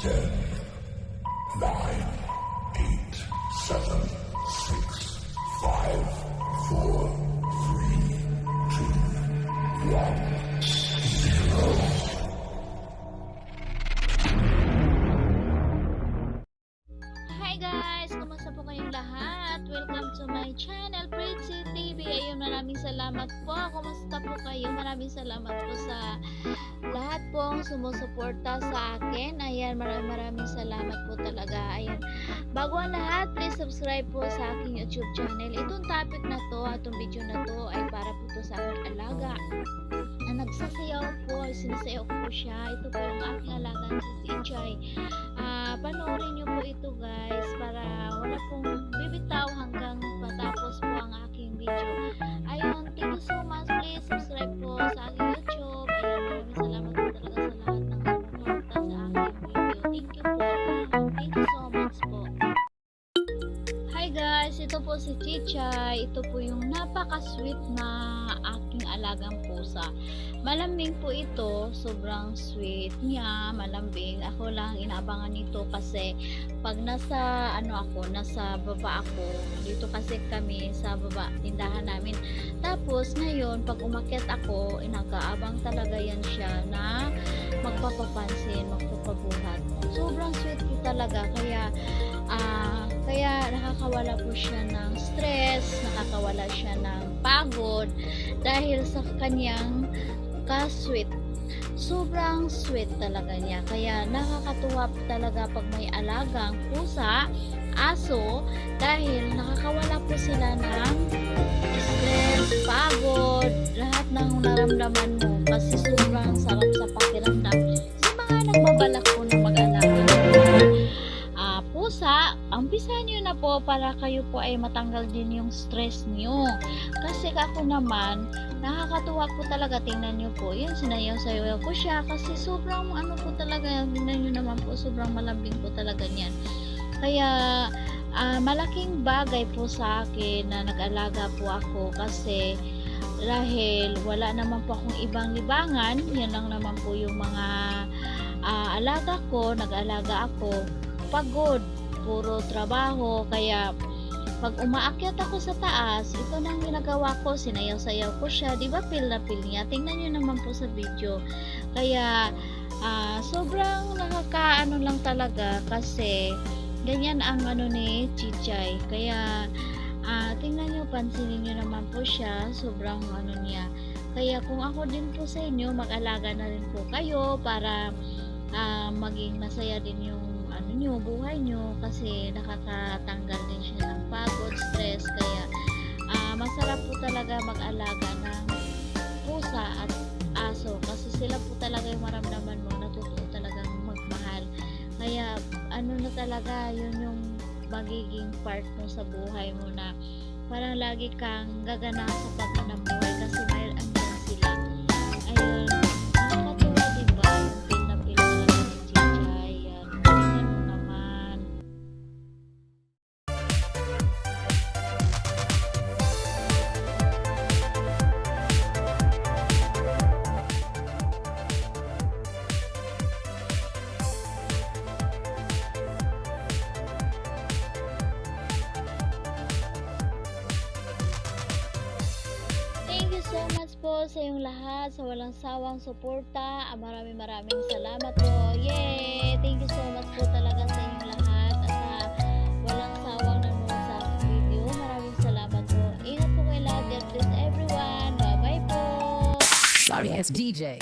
Ten, nine, eight, seven, lahat? Welcome to my channel, Pretty TV. Ayun, maraming salamat po. Kumusta po kayo? Maraming salamat po sa lahat pong sumusuporta sa akin. Ayan, maraming maraming salamat po talaga. Ayan, bago ang lahat, please subscribe po sa aking YouTube channel. Itong topic na to, itong video na to, ay para po to sa aking alaga na nagsasayaw po, sinasayaw ko po siya. Ito po yung aking alaga si CJ. Ah, panoorin niyo po ito guys ito po si Chichay. Ito po yung napaka-sweet na aking alagang pusa. Malambing po ito, sobrang sweet niya, malambing. Ako lang inaabangan nito kasi pag nasa ano ako, nasa baba ako, dito kasi kami sa baba tindahan namin. Tapos ngayon, pag umakyat ako, inagaabang talaga yan siya na magpapapansin, magpapabuhat. Sobrang sweet po talaga kaya ah kaya nakakawala po siya ng stress, nakakawala siya ng pagod dahil sa kanyang ka-sweet. Sobrang sweet talaga niya. Kaya nakakatuwa talaga pag may alagang pusa, aso, dahil nakakawala po sila ng ng naramdaman mo kasi sobrang sarap sa pakiramdam. Sa mga nagbabalak po na mag-alaga ng ah, pusa, umpisahan nyo na po para kayo po ay matanggal din yung stress nyo. Kasi ako naman, nakakatuwa po talaga tingnan nyo po yun sinayaw-sayaw ko siya kasi sobrang ano po talaga tingnan nyo naman po sobrang malambing po talaga niyan kaya ah, malaking bagay po sa akin na nag-alaga po ako kasi dahil wala naman po akong ibang libangan yan lang naman po yung mga ah, alaga ko nag-alaga ako pagod puro trabaho kaya pag umaakyat ako sa taas, ito na ang ginagawa ko, sinayaw-sayaw ko siya, di ba feel na feel niya? Tingnan nyo naman po sa video. Kaya, ah, sobrang nakakaano lang talaga kasi ganyan ang ano ni Chichay. Kaya, ah, tingnan nyo, pansinin nyo naman po siya, sobrang ano niya. Kaya kung ako din po sa inyo, mag-alaga na rin po kayo para ah, maging masaya din yung ano nyo, buhay nyo kasi nakakatanggal din siya ng pagod, stress. Kaya ah, masarap po talaga mag-alaga ng pusa at aso. Kasi sila po talaga yung maramdaman mo natututo talagang magmahal. Kaya ano na talaga yun yung magiging part mo sa buhay mo na parang lagi kang gagana sa paghanap sa iyong lahat, sa walang sawang suporta. Ah, Maraming maraming salamat po. Yay! Thank you so much po talaga sa inyong lahat at sa walang sawang nanonood sa video. Maraming salamat po. Ingat po kayo lahat. God bless everyone. Bye-bye po! Sorry, it's DJ.